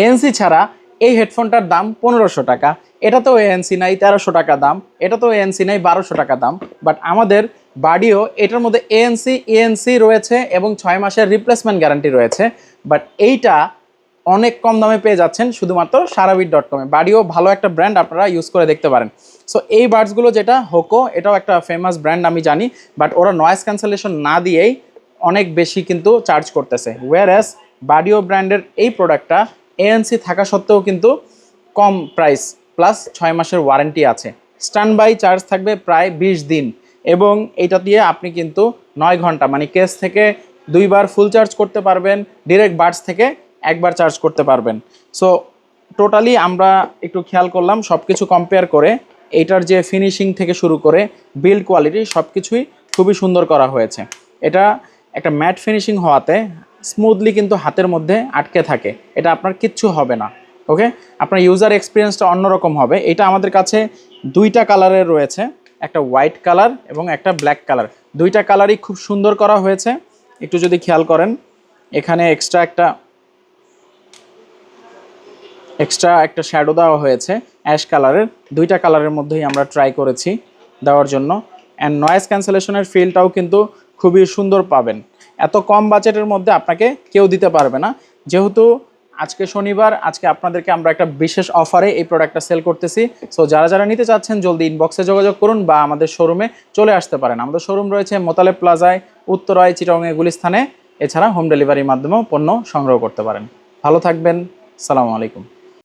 ANC ছাড়া এই হেডফোনটার দাম পনেরোশো টাকা। এটা তো এএনসি নাই, তেরোশো টাকা দাম। এটা তো এএনসি নাই, বারোশো টাকা দাম। বাট আমাদের বাডিও এটার মধ্যে এএনসি এএনসি রয়েছে এবং ছয় মাসের রিপ্লেসমেন্ট গ্যারান্টি রয়েছে। বাট এইটা অনেক কম দামে পেয়ে যাচ্ছেন শুধুমাত্র সারাবিট ডট কমে বাডিও ভালো একটা ব্র্যান্ড আপনারা ইউজ করে দেখতে পারেন। সো এই বার্ডসগুলো যেটা হোকো এটাও একটা ফেমাস ব্র্যান্ড আমি জানি। বাট ওরা নয়েজ ক্যান্সেলেশন না দিয়েই অনেক বেশি কিন্তু চার্জ করতেছে। ওয়ার এস বাডিও ব্র্যান্ডের এই প্রোডাক্টটা এএনসি থাকা সত্ত্বেও কিন্তু কম প্রাইস প্লাস ছয় মাসের ওয়ারেন্টি আছে। স্ট্যান্ড বাই চার্জ থাকবে প্রায় বিশ দিন এবং এটা দিয়ে আপনি কিন্তু নয় ঘণ্টা মানে কেস থেকে দুইবার ফুল চার্জ করতে পারবেন ডিরেক্ট বার্ডস থেকে একবার চার্জ করতে পারবেন। সো টোটালি আমরা একটু খেয়াল করলাম সব কিছু কম্পেয়ার করে এইটার যে ফিনিশিং থেকে শুরু করে বিল্ড কোয়ালিটি সব কিছুই খুবই সুন্দর করা হয়েছে। এটা একটা ম্যাট ফিনিশিং হওয়াতে স্মুথলি কিন্তু হাতের মধ্যে আটকে থাকে। এটা আপনার কিচ্ছু হবে না ওকে আপনার ইউজার এক্সপিরিয়েন্সটা অন্যরকম হবে। এটা আমাদের কাছে দুইটা কালারের রয়েছে, একটা হোয়াইট কালার এবং একটা ব্ল্যাক কালার দুইটা কালারই খুব সুন্দর করা হয়েছে। একটু যদি খেয়াল করেন, এখানে এক্সট্রা একটা এক্সট্রা একটা শ্যাডো দেওয়া হয়েছে অ্যাশ কালারের দুইটা কালারের মধ্যেই আমরা ট্রাই করেছি দেওয়ার জন্য। অ্যান্ড নয়েজ ক্যান্সেলেশনের ফিলটাও কিন্তু খুবই সুন্দর পাবেন। এত কম বাজেটের মধ্যে আপনাকে কেউ দিতে পারবে না। যেহেতু আজকে শনিবার, আজকে আপনাদেরকে আমরা একটা বিশেষ অফারে এই প্রোডাক্টটা সেল করতেছি। সো যারা যারা নিতে চাচ্ছেন, জলদি ইনবক্সে যোগাযোগ করুন বা আমাদের শোরুমে চলে আসতে পারেন। আমাদের শোরুম রয়েছে মোতালে প্লাজায়, উত্তরায় চিটংয়ে গুলিস্থানে। এছাড়া হোম ডেলিভারির মাধ্যমেও পণ্য সংগ্রহ করতে পারেন। ভালো থাকবেন। সালামু আলাইকুম।